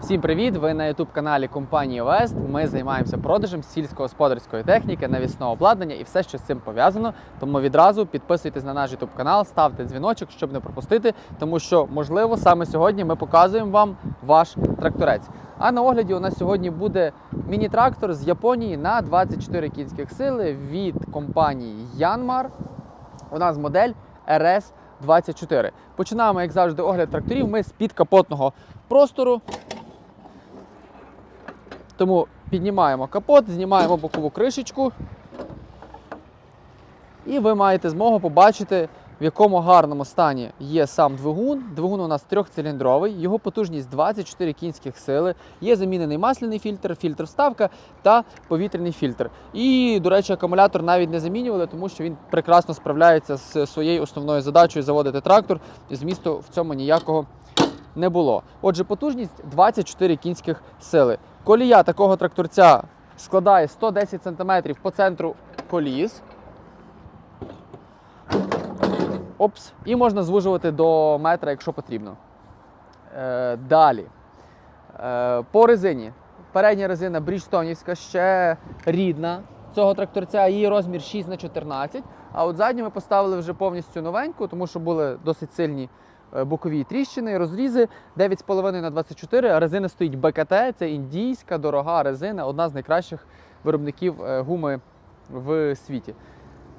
Всім привіт! Ви на youtube каналі компанії Вест. Ми займаємося продажем сільськогосподарської техніки, навісного обладнання і все, що з цим пов'язано. Тому відразу підписуйтесь на наш youtube канал, ставте дзвіночок, щоб не пропустити, тому що можливо саме сьогодні ми показуємо вам ваш тракторець. А на огляді у нас сьогодні буде міні-трактор з Японії на 24 кінських сили від компанії Yanmar. У нас модель RS 24. Починаємо, як завжди, огляд тракторів. Ми з підкапотного простору. Тому піднімаємо капот, знімаємо бокову кришечку. І ви маєте змогу побачити, в якому гарному стані є сам двигун. Двигун у нас трьохциліндровий, його потужність 24 кінських сили. Є замінений масляний фільтр, фільтр вставка та повітряний фільтр. І, до речі, акумулятор навіть не замінювали, тому що він прекрасно справляється з своєю основною задачею заводити трактор. Змісту в цьому ніякого не було. Отже, потужність 24 кінських сили. Колія такого тракторця складає 110 см по центру коліс. Опс. І можна звужувати до метра, якщо потрібно. Е, далі. Е, по резині. Передня резина Бріджстонівська ще рідна цього тракторця. Її розмір 6 на 14 А от задню ми поставили вже повністю новеньку, тому що були досить сильні бокові тріщини, розрізи 9,5 на 24 а Резина стоїть БКТ, це індійська дорога резина, одна з найкращих виробників е, гуми в світі.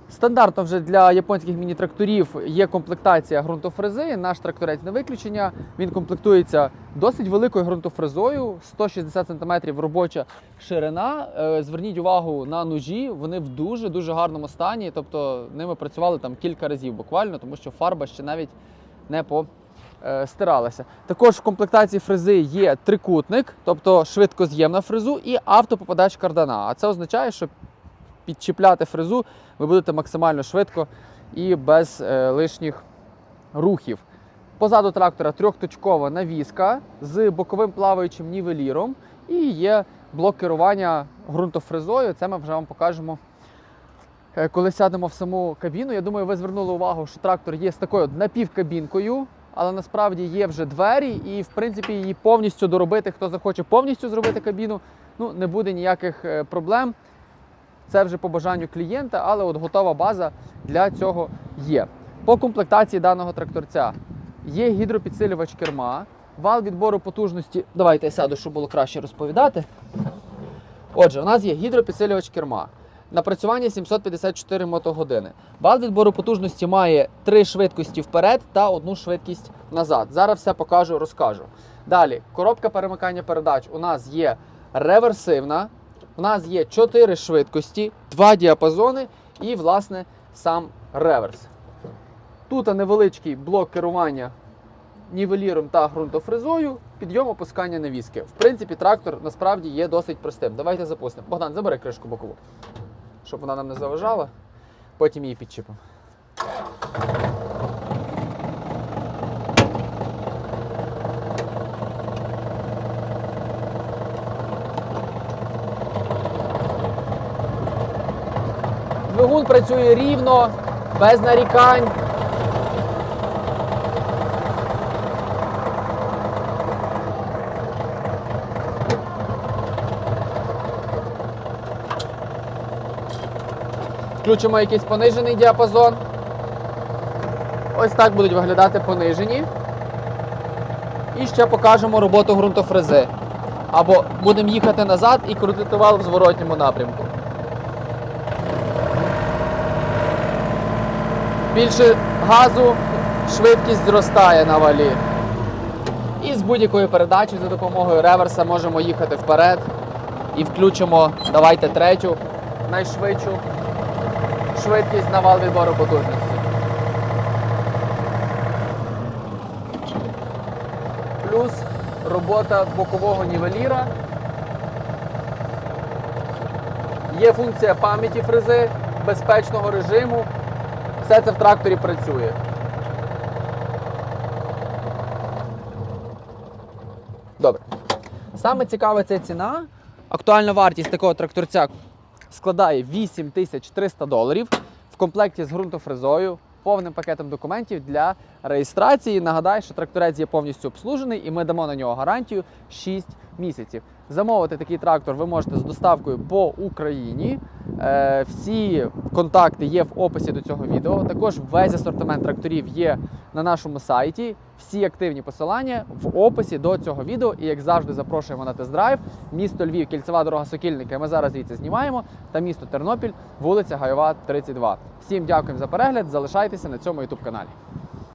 Стандартно вже для японських міні-тракторів є комплектація ґрунтофрези. Наш тракторець не виключення. Він комплектується досить великою ґрунтофрезою, 160 см робоча ширина. Е, Зверніть увагу на ножі, вони в дуже дуже гарному стані. Тобто ними працювали там кілька разів буквально, тому що фарба ще навіть не постиралася. Також в комплектації фрези є трикутник, тобто швидкоз'ємна фрезу і автопопадач кардана. А це означає, що підчіпляти фрезу ви будете максимально швидко і без е, лишніх рухів. Позаду трактора трьохточкова навіска з боковим плаваючим нівеліром і є блок керування ґрунтофрезою. Це ми вже вам покажемо. Е, Коли сядемо в саму кабіну, я думаю, ви звернули увагу, що трактор є з такою напівкабінкою, але насправді є вже двері, і в принципі її повністю доробити. Хто захоче повністю зробити кабіну, ну не буде ніяких е, проблем. Це вже по бажанню клієнта, але от готова база для цього є. По комплектації даного тракторця є гідропідсилювач керма, вал відбору потужності. Давайте я сяду, щоб було краще розповідати. Отже, у нас є гідропідсилювач керма. Напрацювання 754 мотогодини. Вал відбору потужності має три швидкості вперед та одну швидкість назад. Зараз все покажу, розкажу. Далі, коробка перемикання передач у нас є реверсивна. У нас є 4 швидкості, 2 діапазони і, власне, сам реверс. Тут невеличкий блок керування нівеліром та ґрунтофрезою, підйом опускання навіски. В принципі, трактор насправді є досить простим. Давайте запустимо. Богдан, забери кришку бокову, щоб вона нам не заважала. Потім її підчіпимо. Двигун працює рівно, без нарікань. Включимо якийсь понижений діапазон. Ось так будуть виглядати понижені. І ще покажемо роботу ґрунтофрези. Або будемо їхати назад і крутити вал в зворотньому напрямку. Більше газу, швидкість зростає на валі. І з будь-якої передачі за допомогою реверса можемо їхати вперед. І включимо, давайте третю, найшвидшу швидкість на вал відбору потужності. Плюс робота бокового нівеліра. Є функція пам'яті фрези, безпечного режиму. Все це в тракторі працює. Добре. Саме цікаве це ціна. Актуальна вартість такого тракторця складає 8300 доларів в комплекті з ґрунтофрезою, повним пакетом документів для реєстрації. Нагадаю, що тракторець є повністю обслужений, і ми дамо на нього гарантію 6 місяців. Замовити такий трактор ви можете з доставкою по Україні. Е, Всі контакти є в описі до цього відео. Також весь асортимент тракторів є на нашому сайті. Всі активні посилання в описі до цього відео. І як завжди, запрошуємо на тест-драйв. Місто Львів, кільцева дорога Сокільники. Ми зараз звідси знімаємо. Та місто Тернопіль, вулиця Гайова, 32. Всім дякуємо за перегляд. Залишайтеся на цьому youtube каналі.